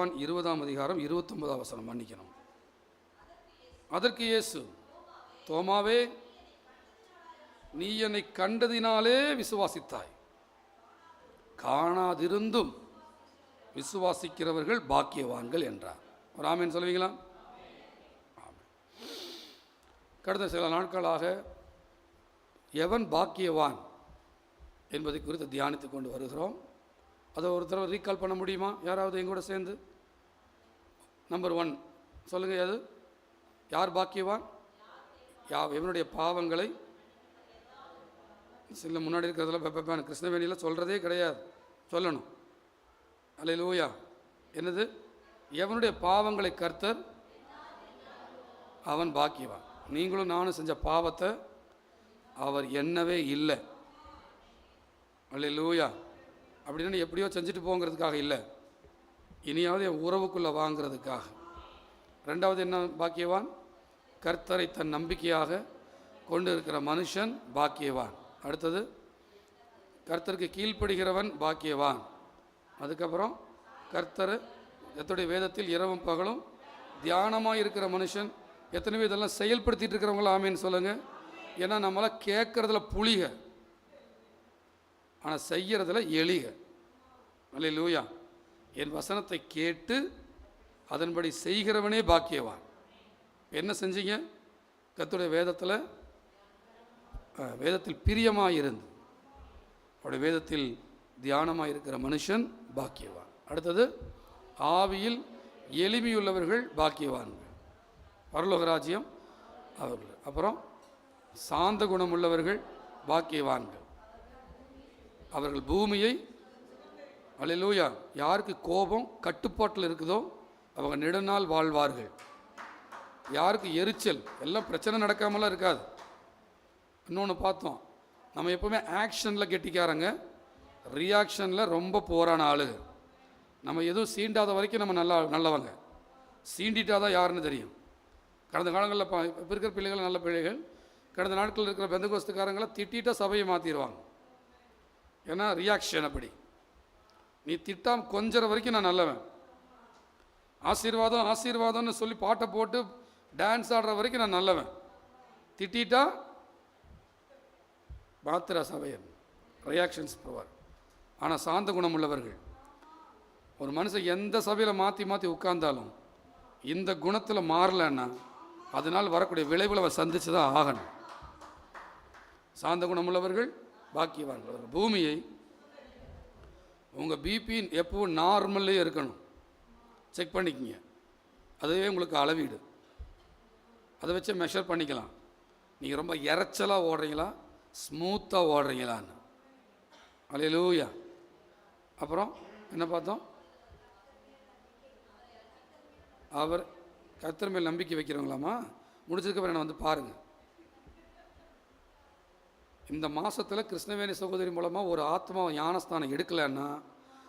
யோவான் இருபதாம் அதிகாரம் இருபத்தொன்பதாம் வசனம் மன்னிக்கணும். அதற்கு இயேசு தோமாவே நீ என்னை கண்டதினாலே விசுவாசித்தாய். காணாதிருந்தும் விசுவாசிக்கிறவர்கள் பாக்கியவான்கள் என்றார். ஒரு ஆமீன் சொல்லுவீங்களா? கடந்த சில நாட்களாக எவன் பாக்கியவான் என்பதை குறித்து தியானித்து கொண்டு வருகிறோம். அதை ஒருத்தர் ரீகால் பண்ண முடியுமா? யாராவது எங்கூட சேர்ந்து? நம்பர் ஒன் சொல்லுங்கள் அது யார் பாக்கியவான்? யா எவனுடைய பாவங்களை சில முன்னாடி இருக்கிறதுல பெப்பேன் கிருஷ்ணவேணியில் சொல்கிறதே கிடையாது. சொல்லணும். அல்ல லூயா என்னது? எவனுடைய பாவங்களை கர்த்தர் அவன் பாக்கியவான். நீங்களும் நானும் செஞ்ச பாவத்தை அவர் என்னவே இல்லை. அல்லையிலூயா அப்படின்னு எப்படியோ செஞ்சுட்டு போங்கிறதுக்காக இல்லை. இனியாவது என் உறவுக்குள்ளே வாங்கிறதுக்காக. ரெண்டாவது என்ன பாக்கியவான்? கர்த்தரை தன் நம்பிக்கையாக கொண்டு இருக்கிற மனுஷன் பாக்கியவான். அடுத்தது கர்த்தருக்கு கீழ்ப்படுகிறவன் பாக்கியவான். அதுக்கப்புறம் கர்த்தர் எத்தோடைய வேதத்தில் இரவும் பகலும் தியானமாக இருக்கிற மனுஷன் எத்தனையோ இதெல்லாம் செயல்படுத்திட்டு இருக்கிறவங்களா? ஆமேன்னு சொல்லுங்கள் ஏன்னா நம்மளாம் கேட்குறதுல புளிக ஆனால் செய்கிறதுல எளிக அல்ல லூயா என் வசனத்தை கேட்டு அதன்படி செய்கிறவனே பாக்கியவான். என்ன செஞ்சீங்க? கத்துடைய வேதத்தில் வேதத்தில் பிரியமாக இருந்து அவருடைய வேதத்தில் தியானமாக இருக்கிற மனுஷன் பாக்கியவான். அடுத்தது ஆவியில் எளிமையுள்ளவர்கள் பாக்கியவான்கள் பரலோகராஜ்யம் அவர்கள். அப்புறம் சாந்த குணம் உள்ளவர்கள் பாக்கியவான்கள். அவர்கள் பூமியை அலையிலூயா யாருக்கு கோபம் கட்டுப்பாட்டில் இருக்குதோ அவங்க நெடுநாள் வாழ்வார்கள். யாருக்கு எரிச்சல் எல்லாம் பிரச்சனை நடக்காமலாம் இருக்காது. இன்னொன்று பார்த்தோம். நம்ம எப்போவுமே ஆக்ஷனில் கெட்டிக்காரங்க. ரியாக்ஷனில் ரொம்ப போரான ஆளு. நம்ம எதுவும் சீண்டாத வரைக்கும் நம்ம நல்லா நல்லவங்க. சீண்டிட்டா தான் யாருன்னு தெரியும். கடந்த காலங்களில் இப்போ இப்போ இருக்கிற பிள்ளைகள் நல்ல பிள்ளைகள். கடந்த நாட்களில் இருக்கிற பெந்தகோஸ்துக்காரங்களை திட்டிட்டா சபையை மாற்றிடுவாங்க ஏன்னா ரியாக்ஷன் அப்படி. நீ திட்டாம கொஞ்சற வரைக்கும் நான் நல்லவன். ஆசீர்வாதம் ஆசீர்வாதம்னு சொல்லி பாட்டை போட்டு டான்ஸ் ஆடுற வரைக்கும் நான் நல்லவன். திட்டா பாத்திரா சபையன். ரியாக்ஷன்ஸ் போவார். ஆனால் சாந்த குணம் உள்ளவர்கள். ஒரு மனுஷன் எந்த சபையில் மாற்றி மாற்றி உட்கார்ந்தாலும் இந்த குணத்தில் மாறலைன்னா அதனால் வரக்கூடிய விளைவுகளை அவன் சந்திச்சு தான் ஆகணும். சாந்த குணமுள்ளவர்கள் பாக்கியவான்கள். பூமியை உங்கள் பிபி எப்பவும் நார்மல்லே இருக்கணும். செக் பண்ணிக்கங்க. அதுவே உங்களுக்கு அளவீடு. அதை வச்சு மெஷர் பண்ணிக்கலாம். நீங்கள் ரொம்ப இறைச்சலாக ஓடுறீங்களா? ஸ்மூத்தாக ஓடுறீங்களான்னு. அலையலூயா அப்புறம் என்ன பார்த்தோம்? அவர் கர்த்தர் மேல் நம்பிக்கை வைக்கிறவங்களாமா? முடிச்சதுக்கப்புறம் என்ன வந்து பாருங்கள் இந்த மாதத்தில் கிருஷ்ணவேணி சகோதரி மூலமாக ஒரு ஆத்மா ஞானஸ்தானம் எடுக்கலைன்னா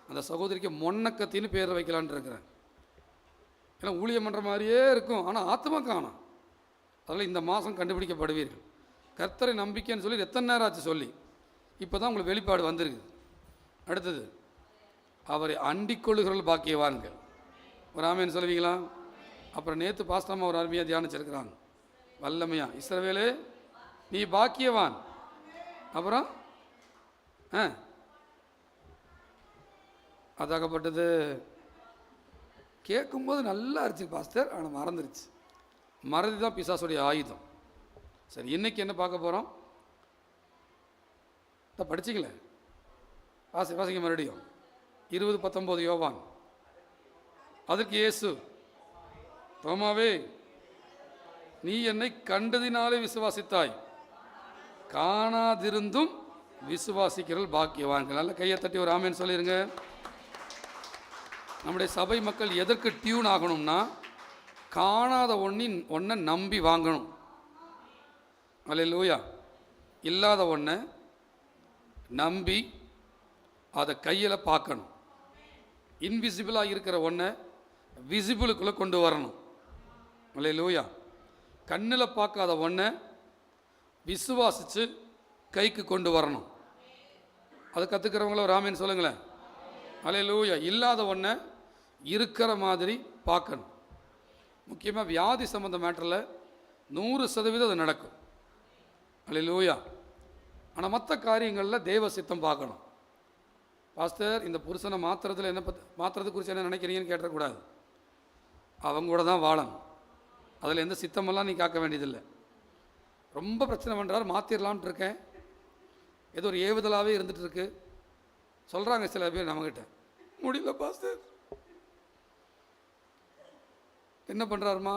அந்த சகோதரிக்கு மொன்னக்கத்தின்னு பேர் வைக்கலான் இருக்கிறேன். ஏன்னா ஊழியம் பண்ணுற மாதிரியே இருக்கும். ஆனால் ஆத்மா காணும். அதனால் இந்த மாதம் கண்டுபிடிக்கப்படுவீர்கள். கர்த்தரை நம்பிக்கைன்னு சொல்லி எத்தனை நேரம் ஆச்சு சொல்லி. இப்போ தான் உங்களுக்கு வெளிப்பாடு வந்திருக்கு. அடுத்தது அவரை அண்டிக் கொள்ளுகிறவர்கள் பாக்கியவான்கள். ஒரு ஆமேன்னு சொல்லுவீங்களா? அப்புறம் நேற்று பாஸ்தாமா ஒரு அருமையாக தியானிச்சிருக்கிறாங்க. வல்லமையா. இஸ்ரவேலே நீ பாக்கியவான். அப்புறம்? ஆ. அதாகப்பட்டது கேட்கும்போது நல்லா இருந்துச்சு பாஸ்டர். ஆனால் மறந்துருச்சு. மறதி தான் பிசாசுடைய ஆயுதம். சரி இன்னைக்கு என்ன பார்க்க போகிறோம் படிச்சிங்களே வாசி வாசிங்க மறுபடியும். இருபது பத்தொம்போது யோவான். அதற்கு இயேசு தோமாவே நீ என்னை கண்டதினாலே விசுவாசித்தாய். காணாதிருந்தும் விசுவாசிக்கிறல் பாக்கியவான்கள் நல்ல கையை தட்டி ஒரு ஆமேன்னு சொல்லிடுங்க நம்முடைய சபை மக்கள் எதற்கு டியூன் ஆகணும்னா காணாத ஒன்றின் ஒன்றை நம்பி வாங்கணும். அல்ல இல்லாத ஒன்றை நம்பி அதை கையில் பார்க்கணும் இன்விசிபிளாக இருக்கிற ஒன்றை விசிபிளுக்குள்ளே கொண்டு வரணும். அல்ல லூயா கண்ணில் பார்க்காத ஒன்றை விசுவாசித்து கைக்கு கொண்டு வரணும். அதை கற்றுக்கிறவங்கள ஒரு சொல்லுங்களேன். அல்ல லூயா இல்லாத ஒன்றை இருக்கிற மாதிரி பார்க்கணும். முக்கியமாக வியாதி சம்மந்த மேட்டரில் நூறு சதவீதம் அது நடக்கும். அல்லையா ஆனால் மற்ற காரியங்களில் தெய்வ சித்தம் பார்க்கணும். பாஸ்டர் இந்த புருஷனை மாத்துறதுல என்ன பத் மாத்திரத்தை குறித்து என்ன நினைக்கிறீங்கன்னு கேட்டக்கூடாது அவங்க கூட தான் வாழணும். அதில் எந்த சித்தமெல்லாம் நீ காக்க வேண்டியதில்லை. ரொம்ப பிரச்சனை பண்ணுறாரு மாற்றிடலான்ட்டு இருக்கேன். ஏதோ ஒரு ஏவுதலாகவே இருந்துகிட்ருக்கு சொல்கிறாங்க சில பேர் நம்மக்கிட்ட முடியல பாஸ்டர். என்ன பண்ணுறாருமா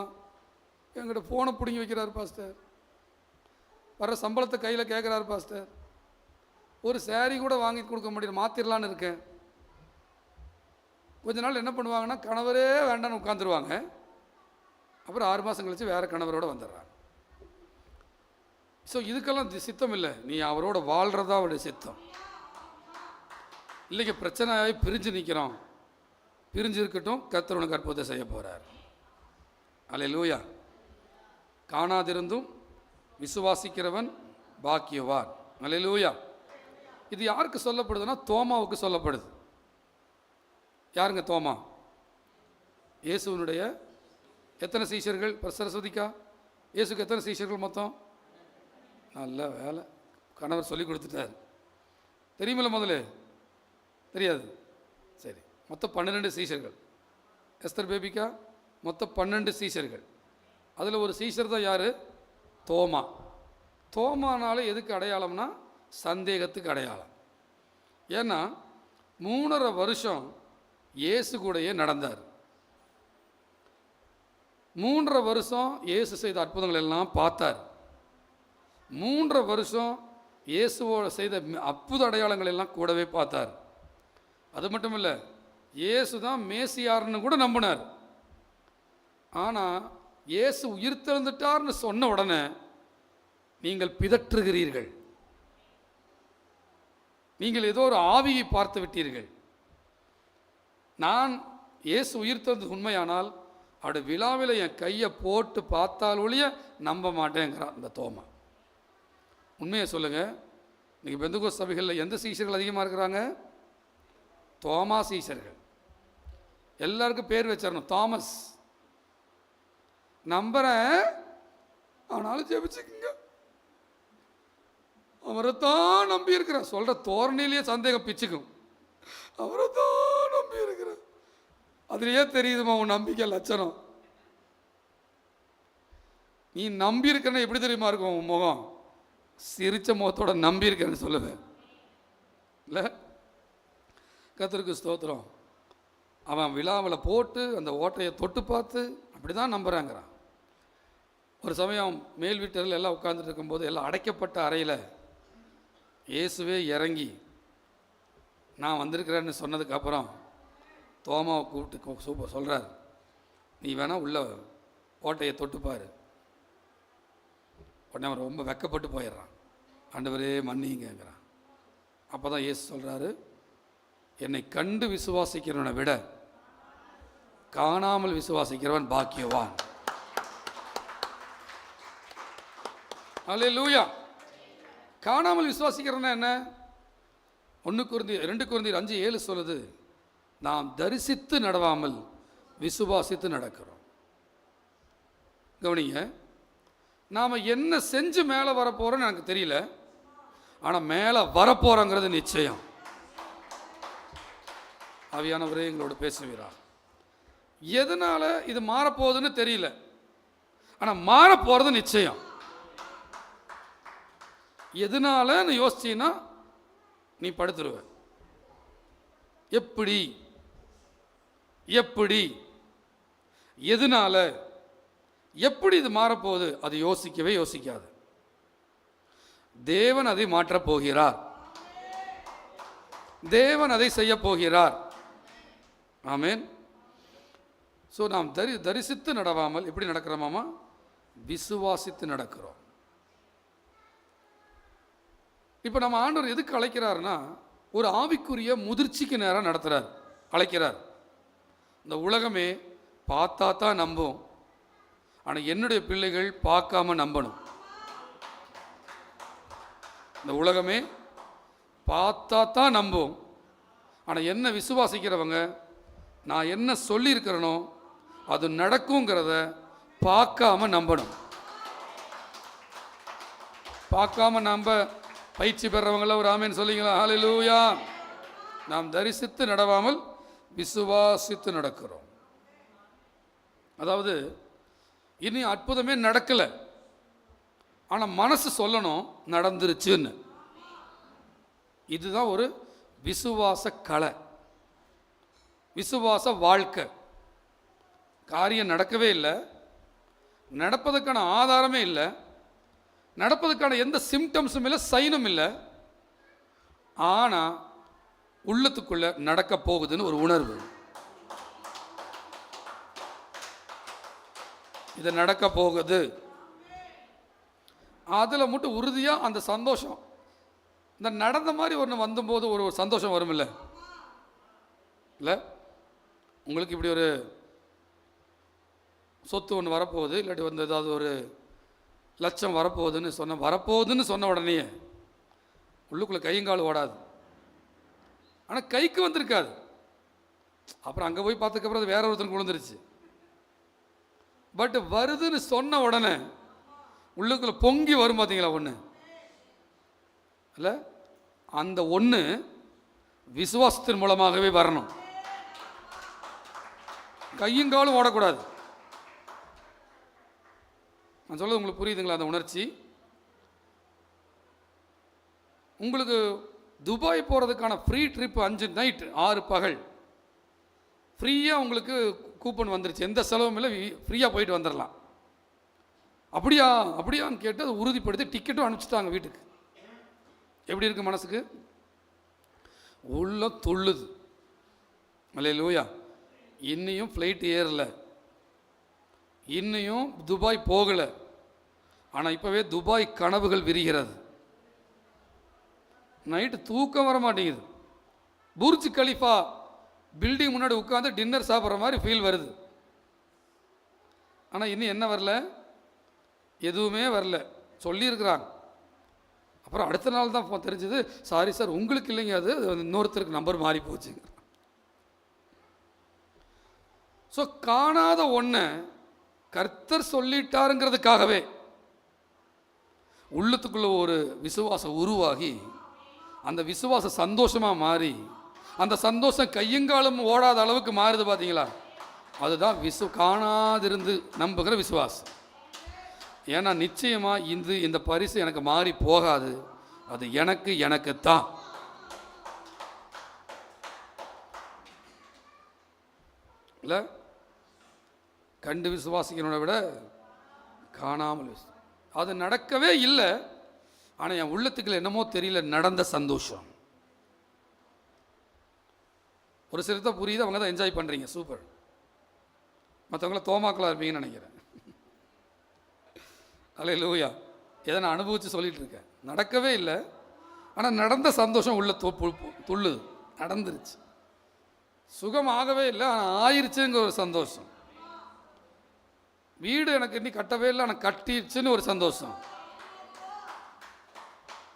எங்கிட்ட ஃபோனை பிடுங்கி வைக்கிறாரு பாஸ்டர். வர சம்பளத்தை கையில் கேட்குறாரு பாஸ்டர். ஒரு சேரீ கூட வாங்கி கொடுக்க முடியல மாற்றிடலான்னு இருக்கேன். கொஞ்ச நாள் என்ன பண்ணுவாங்கன்னா கணவரே வேண்டாம்னு உட்காந்துருவாங்க அப்புறம் ஆறு மாதம் கழிச்சு வேறு கணவரோட வந்துடுறாங்க. ஸோ இதுக்கெல்லாம் தி- சித்தம் இல்லை நீ அவரோட வாழ்கிறதா அவருடைய சித்தம். இல்லைங்க பிரச்சனையாகி பிரிஞ்சு நிற்கிறோம் பிரிஞ்சு இருக்கட்டும் கத்தர் உனக்கு அற்புதத்தை செய்ய போகிறார் அலை லூயா காணாதிருந்தும் விசுவாசிக்கிறவன் பாக்கியவான். அலை லூயா இது யாருக்கு சொல்லப்படுதுன்னா தோமாவுக்கு சொல்லப்படுது. யாருங்க தோமா? இயேசுவனுடைய எத்தனை சீஷர்கள்? இப்ப சரஸ்வதிக்கா இயேசுக்கு எத்தனை சீஷர்கள் மொத்தம்? நல்ல வேலை. கணவர் சொல்லி கொடுத்துட்டார். தெரியுமில்ல முதல்ல தெரியாது. சரி மொத்தம் பன்னிரெண்டு சீஷர்கள். எஸ்தர் பேபிக்கா? மொத்தம் பன்னெண்டு சீஷர்கள். அதில் ஒரு சீஷர் தான் யார்? தோமா. தோமானால எதுக்கு அடையாளம்னா சந்தேகத்துக்கு அடையாளம். ஏன்னா மூணரை வருஷம் இயேசு கூடையே நடந்தார். மூன்றரை வருஷம் இயேசு செய்த அற்புதங்கள் எல்லாம் பார்த்தார். மூன்றரை வருஷம் இயேசுவோட செய்த அற்புத அடையாளங்கள் எல்லாம் கூடவே பார்த்தார். அது மட்டும் இல்லை இயேசு தான் மேசியார்னு கூட நம்பினார். ஆனால் இயேசு உயிர்த்தெழுந்துட்டார்னு சொன்ன உடனே நீங்கள் பிதற்றுகிறீர்கள். நீங்கள் ஏதோ ஒரு ஆவியை பார்த்து விட்டீர்கள். நான் இயேசு உயிர்த்தது உண்மையானால் அப்படி விழாவில் என் கையை போட்டு பார்த்தால் ஒழிய நம்ப மாட்டேங்கிறான் இந்த தோமா. உண்மையை சொல்லுங்க. இன்றைக்கி பெந்துகோ சபைகளில் எந்த சீசர்கள் அதிகமாக இருக்கிறாங்க? தோமா சீசர்கள் எல்லாருக்கும் பேர் வச்சிடணும் தாமஸ். நம்புறேன். ஆனாலும் ஜெபிச்சுக்குங்க. அவரை தான் நம்பி இருக்கிறேன். சொல்கிற தோரணையிலேயே சந்தேகம் பிச்சுக்கும். அவரை தான் நம்பி இருக்கிறேன். அதுலேயே தெரியுதுமா உன் நம்பிக்கை லட்சணம். நீ நம்பி இருக்கிறன்னு எப்படி தெரியுமா இருக்கும் உன் முகம்? சிரிச்ச முகத்தோட நம்பியிருக்கேன்னு சொல்லுவேன். இல்லை? கத்திருக்கு ஸ்தோத்திரம். அவன் விழாவில் போட்டு அந்த ஓட்டையை தொட்டு பார்த்து அப்படி தான் நம்புகிறாங்கிறான் ஒரு சமயம் மேல் வீட்டில் எல்லாம் உட்காந்துட்டு இருக்கும்போது எல்லாம் அடைக்கப்பட்ட அறையில் இயேசுவே இறங்கி நான் வந்திருக்கிறேன்னு சொன்னதுக்கப்புறம் தோமாவை கூப்பிட்டு சூப்பர் சொல்கிறார் நீ வேணால் உள்ள ஓட்டையை தொட்டுப்பார் உடனே அவன் ரொம்ப வெக்கப்பட்டு போயிடுறான். ஆண்டவரே மன்னிங்கிறான் அப்போ தான் ஏசு சொல்கிறாரு என்னை கண்டு விசுவாசிக்கிறவனை விட காணாமல் விசுவாசிக்கிறவன் பாக்கியவான். அல்லேலூயா காணாமல் விசுவாசிக்கிறனா என்ன? ஒன்று குருந்தி ரெண்டு குருந்தி அஞ்சு ஏழு சொல்லுது நாம் தரிசித்து நடவாமல் விசுவாசித்து நடக்கிறோம். கவனிங்க நாம் என்ன செஞ்சு மேலே வரப்போகிறோன்னு எனக்கு தெரியல. ஆனால் மேலே வரப்போகிறோங்கிறது நிச்சயம். அவியானவரே எங்களோட பேசுவீரா. எதனால் இது மாறப்போகுதுன்னு தெரியல. ஆனால் மாறப்போகிறது நிச்சயம். எதனாலன்னு யோசிச்சின்னா நீ படுத்துருவ. எப்படி? எப்படி? எதனால? எப்படி இது மாறப்போகுது? அது யோசிக்கவே யோசிக்காது. தேவன் அதை மாற்றப் போகிறார். தேவன் அதை செய்ய போகிறார். ஆமேன். ஸோ நாம் தரி தரிசித்து நடவாமல் எப்படி நடக்கிறோமாமா விசுவாசித்து நடக்கிறோம். இப்போ நம்ம ஆண்டவர் எதுக்கு அழைக்கிறாருன்னா ஒரு ஆவிக்குரிய முதிர்ச்சிக்கு நேரம் நடத்துகிறார் அழைக்கிறார். இந்த உலகமே பார்த்தா தான் நம்பும். ஆனால் என்னுடைய பிள்ளைகள் பார்க்காம நம்பணும். இந்த உலகமே பார்த்தா தான் நம்பும். ஆனால் என்ன விசுவாசிக்கிறவங்க நான் என்ன சொல்லியிருக்கிறேனோ அது நடக்குங்கிறத பார்க்காம நம்பணும். பார்க்காம நம்ப பயிற்சி பெறவங்கள ஒரு ஆமேன்னு சொல்லிங்களா ஹாலிலூயா நாம் தரிசித்து நடவாமல் விசுவாசித்து நடக்கிறோம். அதாவது இனி அற்புதமே நடக்கலை. ஆனால் மனசு சொல்லணும் நடந்துருச்சுன்னு. இதுதான் ஒரு விசுவாச கலை. விசுவாச வாழ்க்கை. காரியம் நடக்கவே இல்லை. நடப்பதற்கான ஆதாரமே இல்லை. நடப்பதற்கான எந்த சிம்டம்ஸும் இல்லை சைனும் இல்லை. ஆனால் உள்ளத்துக்குள்ளே நடக்க போகுதுன்னு ஒரு உணர்வு. இது நடக்க போகுது. அதில் மட்டும் உறுதியாக அந்த சந்தோஷம். இந்த நடந்த மாதிரி ஒன்று வந்தபோது ஒரு ஒரு சந்தோஷம் வரும் இல்லை? இல்லை உங்களுக்கு இப்படி ஒரு சொத்து ஒன்று வரப்போகுது இல்லாட்டி வந்து ஏதாவது ஒரு லட்சம் வரப்போகுதுன்னு சொன்ன வரப்போகுதுன்னு சொன்ன உடனே உள்ளுக்குள்ளே கையங்கால் ஓடாது. ஆனால் கைக்கு வந்திருக்காது. அப்புறம் அங்கே போய் பார்த்ததுக்கப்புறம் அது வேற ஒருத்தன் விழுந்துருச்சு. பட் வருதுன்னு சொன்ன உடனே உள்ளுக்குள்ள பொங்கி வரும் பார்த்தீங்களா ஒன்று இல்லை? அந்த ஒன்று விசுவாசத்தின் மூலமாகவே வரணும். கையும் காலும் ஓடக்கூடாது. நான் சொல்கிறது உங்களுக்கு புரியுதுங்களா அந்த உணர்ச்சி? உங்களுக்கு துபாய் போகிறதுக்கான ஃப்ரீ ட்ரிப் அஞ்சு நைட் ஆறு பகல். ஃப்ரீயாக உங்களுக்கு கூப்பன் வந்துருச்சு. எந்த செலவும் இல்லை ஃப்ரீயாக போயிட்டு வந்துடலாம் அப்படியா அப்படியான்னு கேட்டு அதை உறுதிப்படுத்தி டிக்கெட்டும் அனுப்பிச்சிட்டாங்க வீட்டுக்கு. எப்படி இருக்குது மனசுக்கு? உள்ள துள்ளுது. லூயா இன்னையும் ஃப்ளைட் ஏறல. இன்னையும் துபாய் போகலை. ஆனால் இப்போவே துபாய் கனவுகள் விரிகிறது. நைட்டு தூக்கம் வர மாட்டேங்குது புர்ஜ் கலிஃபா பில்டிங் முன்னாடி உட்காந்து டின்னர் சாப்பிட்ற மாதிரி ஃபீல் வருது. ஆனால் இன்னும் என்ன வரல? எதுவுமே வரல. சொல்லியிருக்கிறாங்க. அப்புறம் அடுத்த நாள் தான் தெரிஞ்சது சாரி சார் உங்களுக்கு இல்லைங்க அது. அது இன்னொருத்தருக்கு நம்பர் மாறி போச்சுங்க. ஸோ காணாத ஒன்றை கர்த்தர் சொல்லிட்டாருங்கிறதுக்காகவே உள்ளத்துக்குள்ள ஒரு விசுவாசம் உருவாகி அந்த விசுவாச சந்தோஷமாக மாறி அந்த சந்தோஷம் கையங்காலம் ஓடாத அளவுக்கு மாறுது பார்த்தீங்களா அதுதான் விசு காணாதிருந்து நம்புகிற விசுவாசம். ஏன்னா நிச்சயமாக இந்த இந்த பரிசு எனக்கு மாறி போகாது. அது எனக்கு எனக்கு தான். இல்லை? கண்டு விசுவாசிக்கிறவனை விட காணாமல் விசு அது நடக்கவே இல்லை. ஆனால் என் உள்ளத்துக்குள்ள என்னமோ தெரியல நடந்த சந்தோஷம். ஒரு சிலத்தை புரியுது அவங்க தான் என்ஜாய் பண்ணுறீங்க சூப்பர் மற்றவங்கள தோமாக்களாக இருப்பீங்கன்னு நினைக்கிறேன். அலே லூயா எதை நான் அனுபவித்து சொல்லிகிட்டு இருக்கேன். நடக்கவே இல்லை. ஆனால் நடந்த சந்தோஷம் உள்ள பு- பு- துள்ளுது. நடந்துருச்சு. சுகம் ஆகவே இல்லை ஆனால் ஆயிடுச்சுங்கிற ஒரு சந்தோஷம். வீடு எனக்கு இன்னி கட்டவே இல்லை ஆனால் கட்டிருச்சுன்னு ஒரு சந்தோஷம்.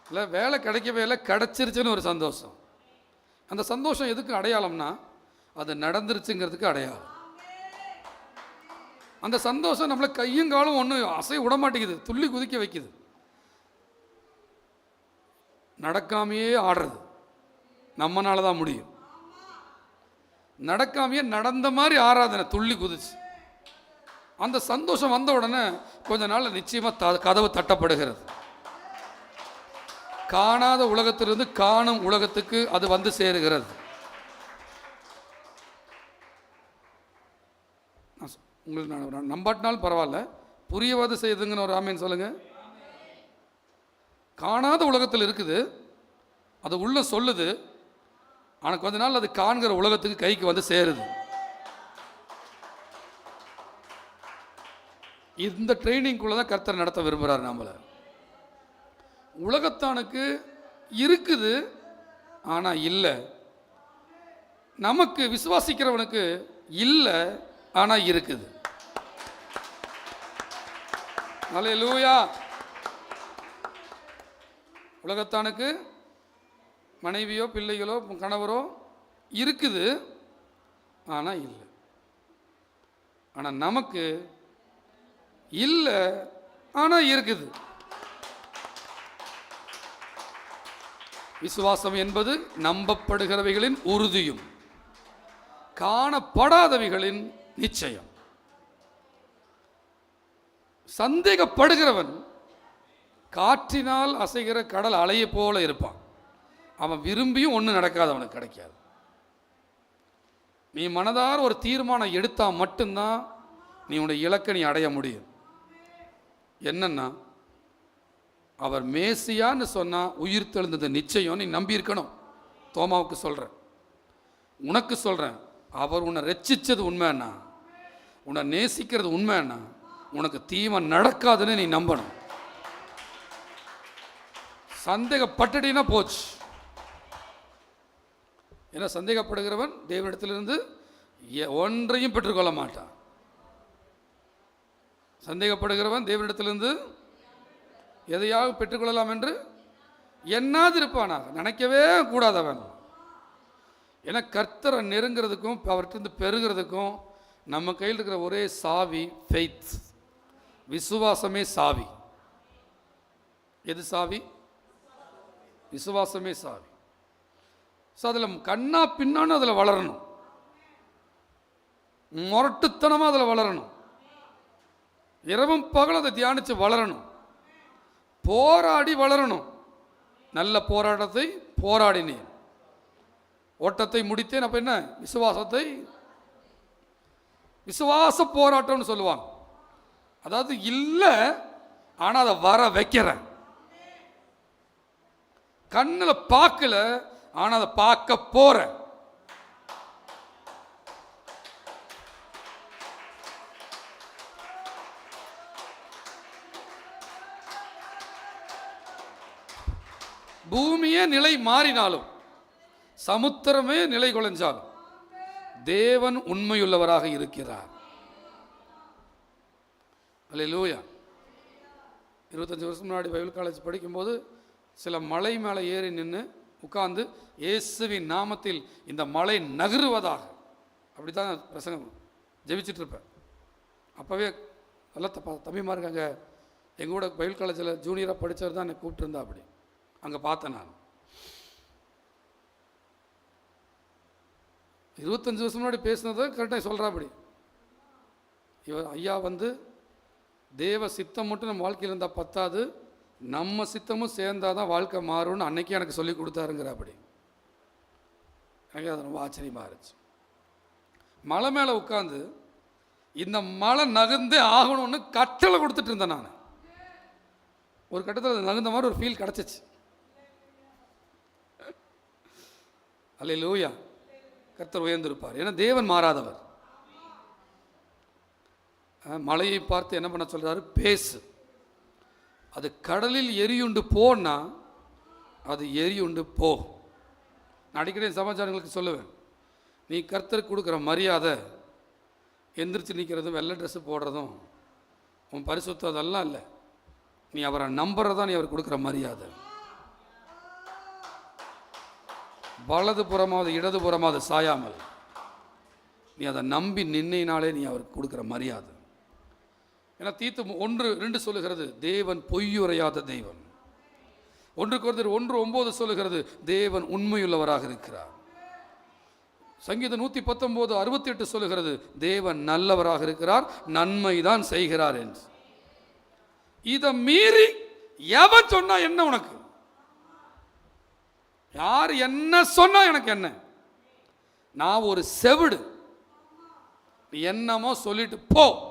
இல்லை வேலை கிடைக்கவே இல்லை கிடச்சிருச்சுன்னு ஒரு சந்தோஷம். அந்த சந்தோஷம் எதுக்கு அடையாளம்னா அது நடந்துருச்சுங்கிறதுக்கு அடையாளம். அந்த சந்தோஷம் நம்மளை கையும் காலும் ஒன்றும் அசை விட மாட்டேங்குது துள்ளி குதிக்க வைக்குது. நடக்காமையே ஆடுறது நம்மனால தான் முடியும். நடக்காமையே நடந்த மாதிரி ஆராதனை துள்ளி குதிச்சு. அந்த சந்தோஷம் வந்த உடனே கொஞ்ச நாள் நிச்சயமாக த கதவு தட்டப்படுகிறது. காணாத உலகத்திலிருந்து காணும் உலகத்துக்கு அது வந்து சேருகிறது. உங்களுக்கு நான் நம்பாட்டினாலும் பரவாயில்ல. புரியவாது செய்யுதுங்கன்னு ஒரு ஆமேன்னு சொல்லுங்க. காணாத உலகத்தில் இருக்குது. அது உள்ள சொல்லுது. ஆனால் கொஞ்ச நாள் அது காண்கிற உலகத்துக்கு கைக்கு வந்து சேருது. இந்த ட்ரைனிங்குள்ளே தான் கர்த்தர் நடத்த விரும்புகிறார் நம்மளை. உலகத்தானுக்கு இருக்குது ஆனால் இல்லை. நமக்கு விசுவாசிக்கிறவனுக்கு இல்லை ஆனால் இருக்குது. நல்ல லூயா உலகத்தானுக்கு மனைவியோ பிள்ளைகளோ கணவரோ இருக்குது ஆனால் இல்லை. ஆனால் நமக்கு இல்லை ஆனால் இருக்குது. விசுவாசம் என்பது நம்பப்படுகிறவைகளின் உறுதியும் காணப்படாதவைகளின் நிச்சயம். சந்தேகப்படுகிறவன் காற்றினால் அசைகிற கடல் அலையை போல இருப்பான். அவன் விரும்பியும் ஒன்றும் நடக்காது அவனுக்கு கிடைக்காது. நீ மனதார ஒரு தீர்மானம் எடுத்தால் மட்டும்தான் நீ உன்னுடைய இலக்கை நீ அடைய முடியும். என்னன்னா அவர் மேசியான்னு சொன்னால் உயிர் தெழுந்தது நிச்சயம் நீ நம்பியிருக்கணும். தோமாவுக்கு சொல்கிறேன் உனக்கு சொல்கிறேன் அவர் உன்னை ரட்சிச்சது உண்மைன்னா உன்னை நேசிக்கிறது உண்மைன்னா உனக்கு தீமை நடக்காதுன்னு நீ நம்பணும். சந்தேகப்பட்டுட்டினா போச்சு. ஏன்னா சந்தேகப்படுகிறவன் தேவனிடத்திலிருந்து ஒன்றையும் பெற்றுக்கொள்ள மாட்டான். சந்தேகப்படுகிறவன் தேவனிடத்திலிருந்து எதையாவது பெற்றுக்கொள்ளலாம் என்று எண்ணாது இருப்பானாக நினைக்கவே கூடாதவன். ஏன்னா கர்த்தரை நெருங்கிறதுக்கும் அவர்கிட்ட பெறுகிறதுக்கும் நம்ம கையில் இருக்கிற ஒரே சாவி ஃபெய்த் விசுவாசமே சாவி. எது சாவி? விசுவாசமே சாவி. ஸோ அதில் கண்ணா பின்னான்னு அதில் வளரணும். முரட்டுத்தனமாக அதில் வளரணும். இரவும் பகலும் அதை தியானித்து வளரணும். போராடி வளரணும். நல்ல போராட்டத்தை போராடினேன் ஓட்டத்தை முடித்தேன் அப்போ என்ன? விசுவாசத்தை. விசுவாச போராட்டம்னு சொல்லுவாங்க. அதாவது இல்லை ஆனால் அதை வர வைக்கிறேன். கண்ணில் பார்க்கல ஆனால் அதை பார்க்க போகிறேன் பூமியே நிலை மாறினாலும் சமுத்திரமே நிலை குலைஞ்சாலும் தேவன் உண்மையுள்ளவராக இருக்கிறார். அல்லேலூயா. இருபத்தஞ்சி வருஷம் முன்னாடி பைபிள் காலேஜ் படிக்கும்போது சில மலை மேலே ஏறி நின்று உட்கார்ந்து இயேசுவின் நாமத்தில் இந்த மலை நகருவதாக. அப்படி தான் பிரசங்கம். ஜெபிச்சிட்டு இருப்பேன். அப்போவே நல்லா தப்பா தம்பிமா இருக்காங்க. எங்கள் கூட பைபிள் காலேஜில் ஜூனியராக படித்தவர் தான் என்னை கூப்பிட்டுருந்தா அப்படி. அங்கே பார்த்தேன் நான். இருபத்தஞ்சி வருஷம் முன்னாடி பேசினதை கரெக்டாக சொல்கிறாப்படி இவர் ஐயா வந்து தேவ சித்தம் மட்டும் நம்ம வாழ்க்கையில் இருந்தால் பத்தாது நம்ம சித்தமும் சேர்ந்தாதான் தான் வாழ்க்கை மாறும்னு அன்னைக்கே எனக்கு சொல்லி கொடுத்தாருங்கிற அப்படி எனக்கு அது ரொம்ப ஆச்சரியமாக இருந்துச்சு. மலை மேலே உட்காந்து இந்த மலை நகர்ந்தே ஆகணும்னு கட்டளை கொடுத்துட்டு இருந்தேன் நான். ஒரு கட்டத்தில் அது மாதிரி ஒரு ஃபீல் கிடச்சிச்சு. அல்ல லூயா கர்த்தர் உயர்ந்திருப்பார். ஏன்னா தேவன் மாறாதவர். மலையை பார்த்து என்ன பண்ண சொல்கிறாரு பேசு. அது கடலில் எரியுண்டு போனால் அது எரியுண்டு போ. நான் அடிக்கடி சமாச்சாரங்களுக்கு சொல்லுவேன். நீ கர்த்தர் கொடுக்குற மரியாதை எந்திரிச்சு நிற்கிறதும் வெள்ளை ட்ரெஸ்ஸு போடுறதும் உன் பரிசுத்தம் அதெல்லாம் இல்லை. நீ அவரை நம்புறதான் நீ அவர் கொடுக்குற மரியாதை. வலது புறமாவது இடது புறமாவது சாயாமல். நீ அதை நம்பி நின்னினாலே நீ அவருக்கு கொடுக்குற மரியாதை. ஏன்னா தீத்து ஒன்று ரெண்டு சொல்லுகிறது தேவன் பொய்யுரையாத தெய்வன் ஒன்றுக்கு ஒருத்தர் ஒன்று ஒம்பது சொல்லுகிறது தேவன் உண்மையுள்ளவராக இருக்கிறார். சங்கீதம் நூற்றி பத்தொம்போது அறுபத்தி எட்டு சொல்லுகிறது தேவன் நல்லவராக இருக்கிறார் நன்மை தான் செய்கிறார் என்று. இதை மீறி எவன் சொன்னா என்ன உனக்கு? யார் என்ன சொன்னா எனக்கு என்ன? நான் ஒரு செவிடு. நீ என்னமோ சொல்லிட்டு போ.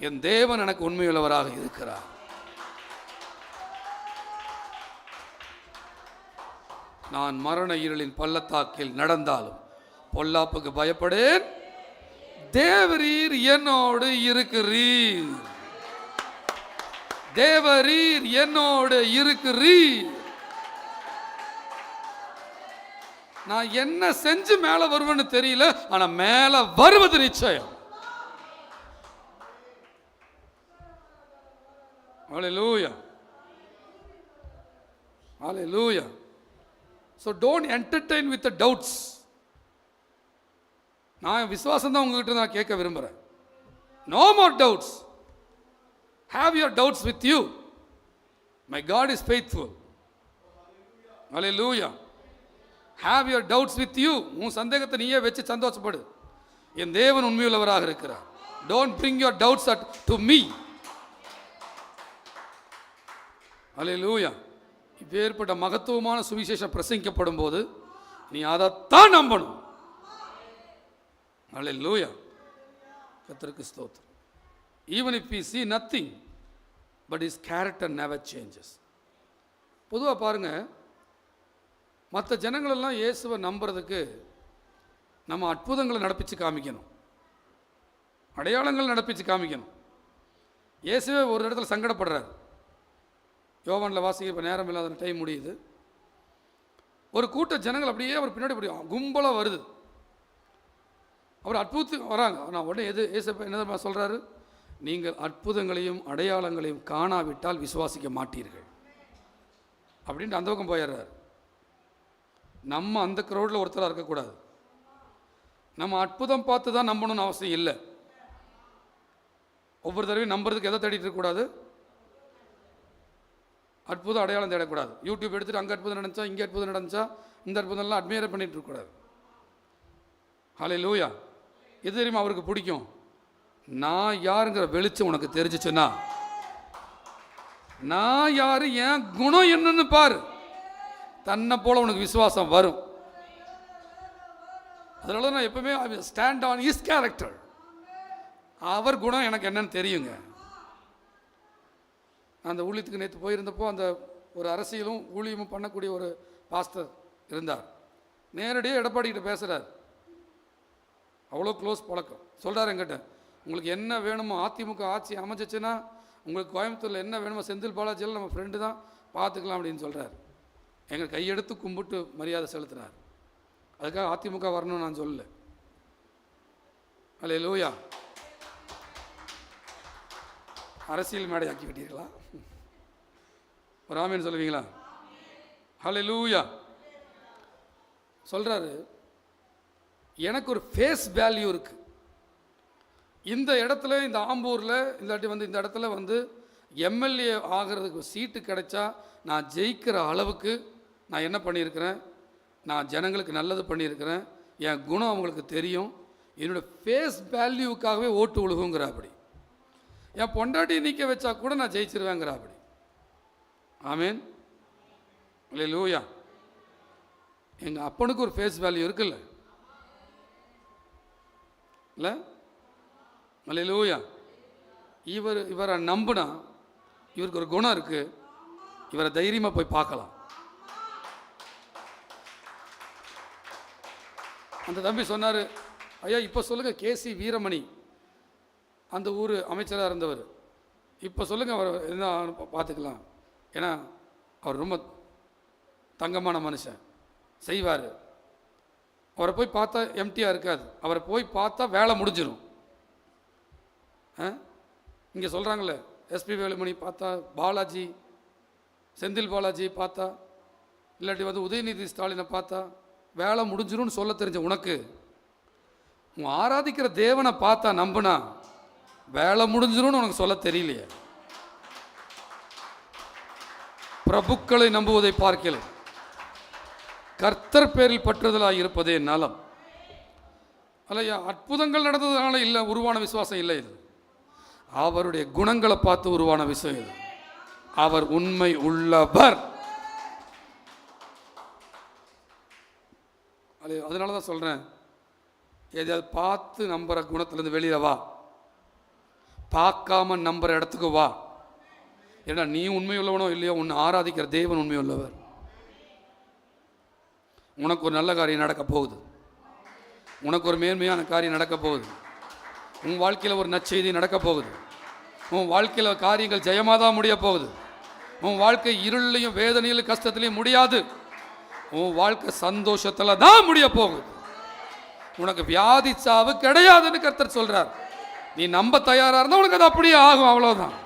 என் தேவன் எனக்கு உண்மையுள்ளவராக இருக்கிறார். நான் மரண இருளின் பள்ளத்தாக்கில் நடந்தாலும் பொல்லாப்புக்கு பயப்படேன். தேவரீர் என்னோடு இருக்கிறீர். தேவரீர் என்னோடு இருக்கிறீர். நான் என்ன செஞ்சு மேலே வருவேன்னு தெரியல ஆனால் மேலே வருவது நிச்சயம். Hallelujah. Hallelujah. So don't entertain with the நான் விசுவாசம் தான் உங்ககிட்ட நான் கேட்க விரும்புகிறேன் no more doubts have your doubts with you my God is faithful hallelujah have your doubts with you உன் சந்தேகத்தை நீயே வச்சு சந்தோஷப்படு. என் தேவன் உண்மையுள்ளவராக இருக்கிறார். Don't bring your doubts at to me hallelujah இப்பேற்பட்ட மகத்துவமான சுவிசேஷம் பிரசங்கிக்கப்படும் போது நீ அதைத்தான் நம்பணும். அலே லூயா கத்தருக்கு ஸ்தோத்திரம். Even if we see nothing but his character never changes பொதுவாக பாருங்கள் மற்ற ஜனங்களெல்லாம் இயேசுவை நம்புறதுக்கு நம்ம அற்புதங்களை நடப்பிச்சு காமிக்கணும். அடையாளங்கள் நடப்பிச்சு காமிக்கணும். இயேசுவே ஒரு இடத்துல சங்கடப்படுறார். யோவானில் வாசிக்க இப்போ நேரம் இல்லாத டைம் முடியுது. ஒரு கூட்ட ஜனங்கள் அப்படியே அவர் பின்னாடி அப்படி கும்பலாக வருது. அவர் அற்புதத்துக்கு வராங்க. நான் உடனே எது ஏசப்ப என்ன சொல்கிறாரு நீங்கள் அற்புதங்களையும் அடையாளங்களையும் காணாவிட்டால் விசுவாசிக்க மாட்டீர்கள். அப்படின்ட்டு அந்த பக்கம் போயிடுறாரு. நம்ம அந்த க்ரௌடில் ஒருத்தராக இருக்கக்கூடாது. நம்ம அற்புதம் பார்த்து தான் நம்பணும்னு அவசியம் இல்லை. ஒவ்வொரு தடவையும் நம்புறதுக்கு எதை தேடிட்டு இருக்கக்கூடாது? அற்புதம் அடையாளம் தேடக்கூடாது. யூடியூப் எடுத்துகிட்டு அங்கே அற்புதம் நடந்துச்சா இங்கே அற்புதம் நடந்துச்சா இந்த அற்புதம்லாம் அட்மையர் பண்ணிட்டு இருக்கக்கூடாது. ஹலே லூயா எது தெரியுமா அவருக்கு பிடிக்கும்? நான் யாருங்கிற வெளிச்சம் உனக்கு தெரிஞ்சிச்சுன்னா நான் யார் என் குணம் என்னன்னு பாரு. தன்னை போல் உனக்கு விசுவாசம் வரும். அதனால தான் நான் எப்பவுமே ஸ்டாண்ட் ஆன் இஸ் கேரக்டர் அவர் குணம் எனக்கு என்னன்னு தெரியுங்க. நான் அந்த ஊழியத்துக்கு நேற்று போயிருந்தப்போ அந்த ஒரு அரசியலும் ஊழியமும் பண்ணக்கூடிய ஒரு பாஸ்டர் இருந்தார். நேரடியாக எடப்பாடிக்கிட்ட பேசுகிறார் அவ்வளோ க்ளோஸ் பழக்கம். சொல்கிறார் என்கிட்ட உங்களுக்கு என்ன வேணுமோ அதிமுக ஆட்சி அமைஞ்சிச்சுன்னா உங்களுக்கு கோயம்புத்தூரில் என்ன வேணுமோ செந்தில் பாலாஜியில் நம்ம ஃப்ரெண்டு தான் பார்த்துக்கலாம் அப்படின்னு சொல்கிறார் எங்கள் கையெடுத்து கும்பிட்டு மரியாதை செலுத்தினார். அதுக்காக அதிமுக வரணும்னு நான் சொல்லல. அல்ல லூயா அரசியல் மேடை ஆக்கி விட்டீர்களா ஒரு ஆமீன் சொல்லுவீங்களா? ஹலே லூயா சொல்கிறாரு எனக்கு ஒரு ஃபேஸ் வேல்யூ இருக்குது இந்த இடத்துல இந்த ஆம்பூரில் இல்லாட்டி வந்து இந்த இடத்துல வந்து எம்எல்ஏ ஆகிறதுக்கு சீட்டு கிடைச்சா நான் ஜெயிக்கிற அளவுக்கு நான் என்ன பண்ணியிருக்கிறேன்? நான் ஜனங்களுக்கு நல்லது பண்ணியிருக்கிறேன். என் குணம் அவங்களுக்கு தெரியும். என்னோடய ஃபேஸ் வேல்யூவுக்காகவே ஓட்டு விழுகுங்கிற அப்படி என் பொண்டாட்டி நிற்க வச்சா கூட நான் ஜெயிச்சிருவேங்கிற அப்படி ஆமீன். இல்லை லூயா எங்கள் அப்பனுக்கு ஒரு ஃபேஸ் வேல்யூ இருக்குல்ல? இல்லை? அல்லேலூயா இவர் இவரை நம்புனா இவருக்கு ஒரு குணம் இருக்குது இவரை தைரியமாக போய் பார்க்கலாம். அந்த தம்பி சொன்னார் ஐயா இப்போ சொல்லுங்கள் கேசி வீரமணி. அந்த ஊர் அமைச்சராக இருந்தவர். இப்போ சொல்லுங்கள் அவர் என்ன பார்த்துக்கலாம். ஏன்னா அவர் ரொம்ப தங்கமான மனுஷன். செய்வார். அவரை போய் பார்த்தா எம்டியாக இருக்காது. அவரை போய் பார்த்தா வேலை முடிஞ்சிடும் இங்கே சொல்கிறாங்களே எஸ்பி வேலுமணி பார்த்தா பாலாஜி செந்தில் பாலாஜி பார்த்தா இல்லாட்டி வந்து உதயநிதி ஸ்டாலினை பார்த்தா வேலை முடிஞ்சிரும்னு சொல்ல தெரிஞ்ச உனக்கு உன் ஆராதிக்கிற தேவனை பார்த்தா நம்புனா வேலை முடிஞ்சிரும்னு உனக்கு சொல்ல தெரியலையே. பிரபுக்களை நம்புவதை பார்க்கல. கர்த்தர் பேரில் பற்றுதலாக இருப்பதே நலம். அல்லையா அற்புதங்கள் நடந்ததுனால இல்லை உருவான விசுவாசம் இல்லை இது. அவருடைய குணங்களை பார்த்து உருவான விஷயம் இது. அவர் உண்மை உள்ளவர். அது அதனால தான் சொல்கிறேன் எதையாவது பார்த்து நம்புகிற குணத்துலேருந்து வெளியில் வா. பார்க்காம நம்புகிற இடத்துக்கு வா. ஏன்னா நீ உண்மையுள்ளவனோ இல்லையோ உன்னை ஆராதிக்கிற தேவன் உண்மையுள்ளவர். உனக்கு ஒரு நல்ல காரியம் நடக்க போகுது. உனக்கு ஒரு மேன்மையான காரியம் நடக்க போகுது. உன் வாழ்க்கையில் ஒரு நற்செய்தி நடக்க போகுது. உன் வாழ்க்கையில் காரியங்கள் ஜெயமாக தான் முடிய போகுது. உன் வாழ்க்கை இருளையும் வேதனையிலும் கஷ்டத்துலையும் முடியாது. உன் வாழ்க்கை சந்தோஷத்தில் தான் முடிய போகுது. உனக்கு வியாதி சாவு கிடையாதுன்னு கர்த்தர் சொல்கிறார் நீ நம்ப தயாராக இருந்தால் உனக்கு அது அப்படியே ஆகும் அவ்வளோதான்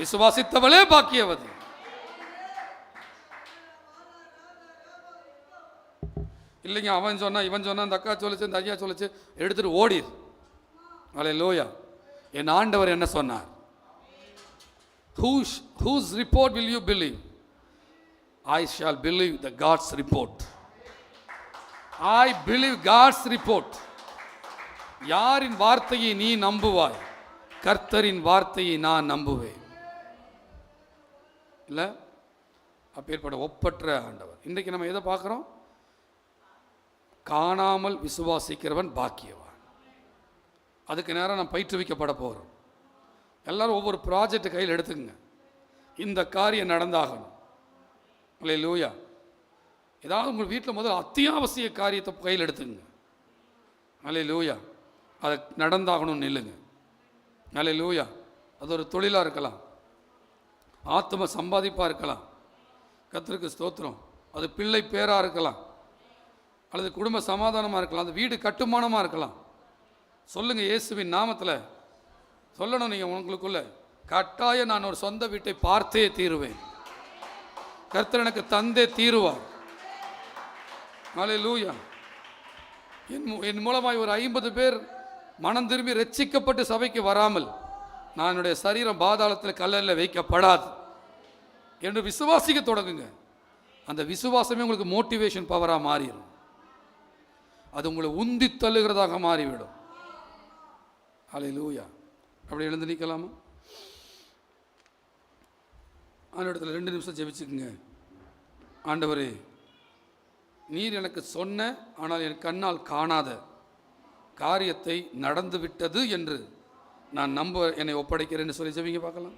விசுவாசித்தவளே பாக்கியவதி. இல்லைங்க அவன் சொன்னா இவன் சொன்னா இந்த அக்கா சொல்லிச்சு இந்த ஐயா சொல்லிச்சு எடுத்துட்டு ஓடிரு. அலை லோயா என் ஆண்டவர் என்ன சொன்னார்? Whose whose report will you believe I shall believe the God's report I believe God's report யாரின் வார்த்தையை நீ நம்புவாய் கர்த்தரின் வார்த்தையை நான் நம்புவேன் இல்லை அப்பேற்பட்ட ஒப்பற்ற ஆண்டவர் இன்றைக்கு நம்ம எதை பார்க்குறோம் காணாமல் விசுவாசிக்கிறவன் பாக்கியவன் அதுக்கு நேரம் நான் பயிற்றுவிக்கப்பட போகிறோம் எல்லோரும் ஒவ்வொரு ப்ராஜெக்ட் கையில் எடுத்துக்கங்க. இந்த காரியம் நடந்தாகணும். இல்லை லூயா ஏதாவது உங்கள் வீட்டில் முதல் அத்தியாவசிய காரியத்தை கையில் எடுத்துக்கங்க. அலை லூயா அதை நடந்தாகணும்னு நில்லுங்க. அலை லூயா அது ஒரு தொழிலாக இருக்கலாம். ஆத்ம சம்பாதிப்பாக இருக்கலாம். கர்த்தருக்கு ஸ்தோத்திரம். அது பிள்ளை பேராக இருக்கலாம். அல்லது குடும்ப சமாதானமாக இருக்கலாம். அது வீடு கட்டுமானமாக இருக்கலாம். சொல்லுங்க இயேசுவின் நாமத்தில். சொல்லணும் நீங்கள் உங்களுக்குள்ள. கட்டாயம் நான் ஒரு சொந்த வீட்டை பார்த்தே தீருவேன். கர்த்தர் எனக்கு தந்தே தீருவார். லூயா என் என் மூலமாய் ஒரு ஐம்பது பேர் மனம் திரும்பி ரட்சிக்கப்பட்டு சபைக்கு வராமல் நான் என்னுடைய சரீரம் பாதாளத்தில் கல்லல்ல வைக்கப்படாது. என்று விசுவாசிக்க தொடங்குங்க. அந்த விசுவாசமே உங்களுக்கு மோட்டிவேஷன் பவராக மாறிடும் அது உங்களை உந்தி தள்ளுகிறதாக மாறிவிடும். அலை லூயா அப்படி எழுந்து நிற்கலாமா? இடத்துல ரெண்டு நிமிஷம் ஜெபிச்சுக்குங்க. ஆண்டவரே நீர் எனக்கு சொன்ன ஆனால் என் கண்ணால் காணாத காரியத்தை நடந்து விட்டது என்று நான் நம்ப என்னை ஒப்படைக்கிறேன்னு சொல்லி ஜெபிங்க பார்க்கலாம்.